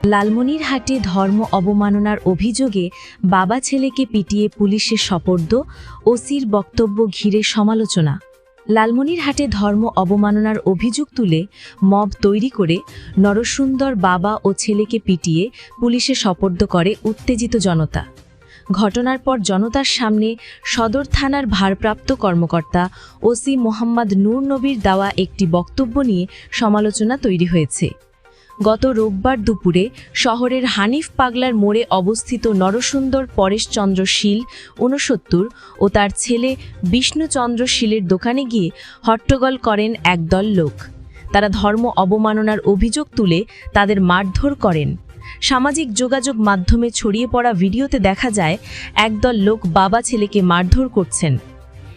লালমনিরহাটে ধর্ম অবমাননার অভিযোগে বাবা ছেলেকে পিটিয়ে পুলিশে সপর্দ, ওসির বক্তব্য ঘিরে সমালোচনা। লালমনিরহাটে ধর্ম অবমাননার অভিযোগ তুলে মব তৈরি করে নরসুন্দর বাবা ও ছেলেকে পিটিয়ে পুলিশে সপর্দ করে উত্তেজিত জনতা। ঘটনার পর জনতার সামনে সদর থানার ভারপ্রাপ্ত কর্মকর্তা ওসি মোহাম্মদ নূর নবীর দেওয়া একটি বক্তব্য নিয়ে সমালোচনা তৈরি হয়েছে। গত রোববার দুপুরে শহরের হানিফ পাগলার মোড়ে অবস্থিত নরসুন্দর পরেশচন্দ্র শীল ঊনসত্তর ও তার ছেলে বিষ্ণুচন্দ্র শীলের দোকানে গিয়ে হট্টগোল করেন একদল লোক। তারা ধর্ম অবমাননার অভিযোগ তুলে তাদের মারধর করেন। সামাজিক যোগাযোগ মাধ্যমে ছড়িয়ে পড়া ভিডিওতে দেখা যায়, একদল লোক বাবা ছেলেকে মারধর করছেন।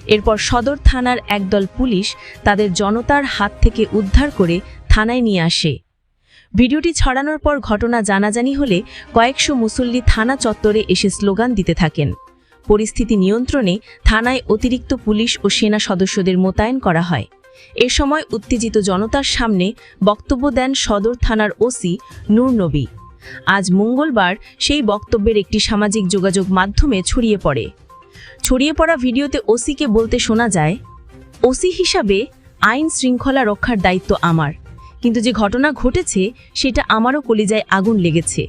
এরপর সদর থানার একদল পুলিশ তাদের জনতার হাত থেকে উদ্ধার করে থানায় নিয়ে আসে। ভিডিওটি ছড়ানোর পর ঘটনা জানাজানি হলে কয়েকশো মুসল্লি থানা চত্বরে এসে স্লোগান দিতে থাকেন। পরিস্থিতি নিয়ন্ত্রণে থানায় অতিরিক্ত পুলিশ ও সেনা সদস্যদের মোতায়েন করা হয়। এ সময় উত্তেজিত জনতার সামনে বক্তব্য দেন সদর থানার ওসি নূর নবী। আজ মঙ্গলবার সেই বক্তব্যের একটি সামাজিক যোগাযোগ মাধ্যমে ছড়িয়ে পড়ে। ছড়িয়ে পড়া ভিডিওতে ওসিকে বলতে শোনা যায়, ওসি হিসাবে আইন শৃঙ্খলা রক্ষার দায়িত্ব আমার। কিন্তু যে ঘটনা ঘটেছে, সেটা আমারও কলিজায় আগুন লেগেছে।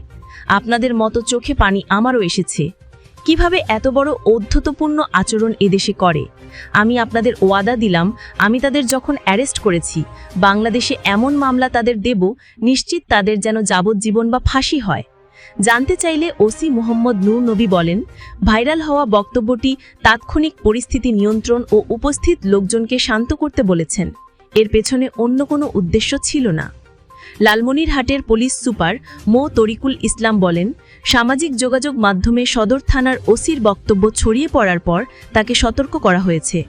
আপনাদের মতো চোখে পানি আমারও এসেছে। কীভাবে এত বড় অধ্যতপূর্ণ আচরণ এদেশে করে? আমি আপনাদের ওয়াদা দিলাম, আমি তাদের যখন অ্যারেস্ট করেছি, বাংলাদেশে এমন মামলা তাদের দেব, নিশ্চিত তাদের যেন যাবজ্জীবন বা ফাঁসি হয়। জানতে চাইলে ওসি মোহাম্মদ নূর নবী বলেন, ভাইরাল হওয়া বক্তব্যটি তাৎক্ষণিক পরিস্থিতি নিয়ন্ত্রণ ও উপস্থিত লোকজনকে শান্ত করতে বলেছেন। এর পেছনে অন্য কোনো উদ্দেশ্য ছিল না। লালমনিরহাটের পুলিশ সুপার মো. তরিকুল ইসলাম বলেন, সামাজিক যোগাযোগ মাধ্যমে সদর থানার ওসির বক্তব্য ছড়িয়ে পড়ার পর তাকে সতর্ক করা হয়েছে।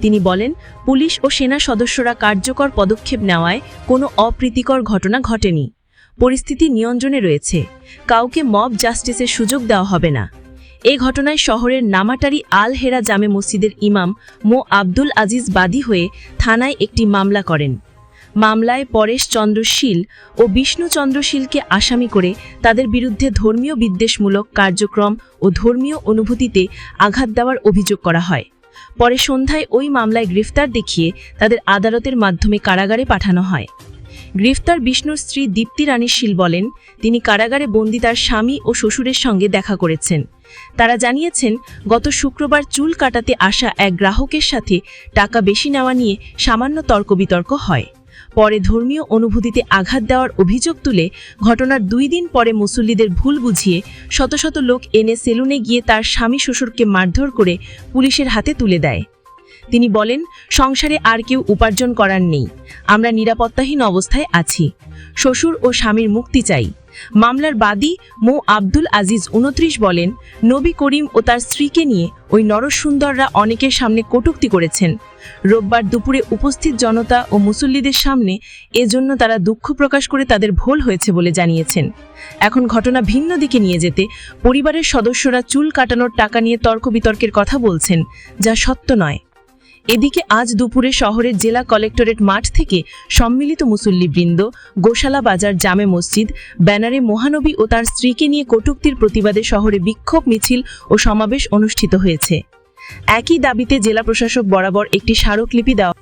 তিনি বলেন, পুলিশ ও সেনা সদস্যরা কার্যকর পদক্ষেপ নেওয়ায় কোনো অপ্রীতিকর ঘটনা ঘটেনি। পরিস্থিতি নিয়ন্ত্রণে রয়েছে। কাউকে মব জাস্টিসের সুযোগ দেওয়া হবে না। এ ঘটনায় শহরের নামাটারি আল হেরা জামে মসজিদের ইমাম মো. আব্দুল আজিজ বাদী হয়ে থানায় একটি মামলা করেন। মামলায় পরেশ চন্দ্রশীল ও বিষ্ণু চন্দ্রশীলকে আসামি করে তাদের বিরুদ্ধে ধর্মীয় বিদ্বেষমূলক কার্যক্রম ও ধর্মীয় অনুভূতিতে আঘাত দেওয়ার অভিযোগ করা হয়। পরে সন্ধ্যায় ওই মামলায় গ্রেফতার দেখিয়ে তাদের আদালতের মাধ্যমে কারাগারে পাঠানো হয়। গ্রেফতার বিষ্ণুর স্ত্রী দীপ্তি রানী শীল বলেন, তিনি কারাগারে বন্দি তার স্বামী ও শ্বশুরের সঙ্গে দেখা করেছেন। তারা জানিয়েছেন, গত শুক্রবার চুল কাটাতে আসা এক গ্রাহকের সাথে টাকা বেশি নেওয়া নিয়ে সামান্য তর্ক বিতর্ক হয়। পরে ধর্মীয় অনুভূতিতে আঘাত দেওয়ার অভিযোগ তুলে ঘটনার দুই দিন পরে মুসল্লিদের ভুল বুঝিয়ে শত শত লোক এনে সেলুনে গিয়ে তার স্বামী শ্বশুরকে মারধর করে পুলিশের হাতে তুলে দেয়। তিনি বলেন, সংসারে আর কেউ উপার্জন করার নেই। আমরা নিরাপত্তাহীন অবস্থায় আছি। শ্বশুর ও স্বামীর মুক্তি চাই। মামলার বাদী মো. আব্দুল আজিজ উনত্রিশ বলেন, নবী করিম ও তার স্ত্রীকে নিয়ে ওই নরসুন্দররা অনেকের সামনে কটূক্তি করেছেন। রোববার দুপুরে উপস্থিত জনতা ও মুসল্লিদের সামনে এজন্য তারা দুঃখ প্রকাশ করে তাদের ভুল হয়েছে বলে জানিয়েছেন। এখন ঘটনা ভিন্ন দিকে নিয়ে যেতে পরিবারের সদস্যরা চুল কাটানোর টাকা নিয়ে তর্ক বিতর্কের কথা বলছেন, যা সত্য নয়। এদিকে আজ দুপুরে শহরের জেলা কলেক্টরেট মাঠ থেকে সম্মিলিত মুসল্লিবৃন্দ গোশালা বাজার জামে মসজিদ, ব্যানারে মহানবী ও তার স্ত্রীকে নিয়ে কটুক্তির প্রতিবাদে শহরে বিক্ষোভ, মিছিল ও সমাবেশ অনুষ্ঠিত হয়েছে। একই দাবিতে জেলা প্রশাসক বরাবর একটি স্মারকলিপি দেওয়া